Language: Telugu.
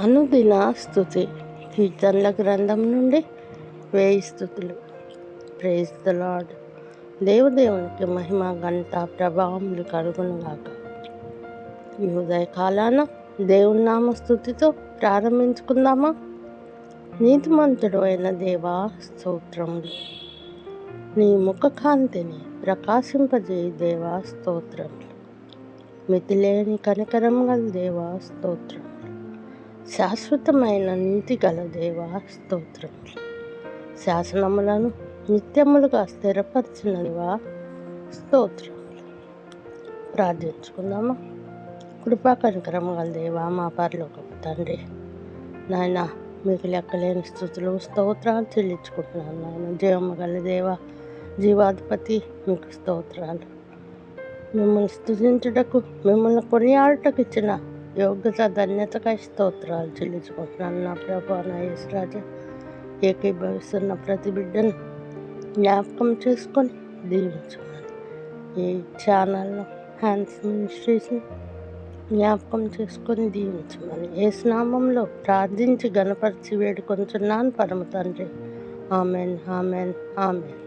అనుదిన స్థుతి కీర్తనల గ్రంథం నుండి వేయి స్థుతులు. ప్రేజ్ ద లాడ్ దేవదేవునికి మహిమ గంట ప్రభావములు కలుగునుగాక ఈ ఉదయకాలాన దేవుని నామ స్థుతితో ప్రారంభించుకుందామా? నీతిమంతుడు అయిన దేవా స్తోత్రములు. నీ ముఖకాంతిని ప్రకాశింపజేయి దేవా స్తోత్రములు. మితిలేని కనికరం గల దేవా స్తోత్రం. శాశ్వతమైన నీతి గల దేవ స్తోత్రములు శాసనములను నిత్యములుగా స్థిరపరిచిన దేవా స్తోత్రములు ప్రార్థించుకుందామా? కృపా కనికరం గల దేవా మా పరలోకపు తండ్రి. నాయన మీకు లెక్కలేని స్థుతులు స్తోత్రాలు చెల్లించుకుంటున్నాను నాయన. జీవము గల దేవ జీవాధిపతి మీకు స్తోత్రాలు. మిమ్మల్ని స్థుతించుటకు మిమ్మల్ని కొనియాడటకు ఇచ్చిన యోగ్యత ధన్యతకై స్తోత్రాలు చెల్లించుకుంటున్నాను. నా ప్రభా నా యేసురాజా ఏకీభవిస్తున్న ప్రతి బిడ్డను జ్ఞాపకం చేసుకొని దీవించుకోవాలి ఈ ఛానల్లో హ్యాండ్స్ మినిస్ట్రీస్ని జ్ఞాపకం చేసుకొని దీవించమని ఏ స్నామంలో ప్రార్థించి గణపరిచి వేడుకొంచున్నాను పరమ తండ్రి. Amen amen amen.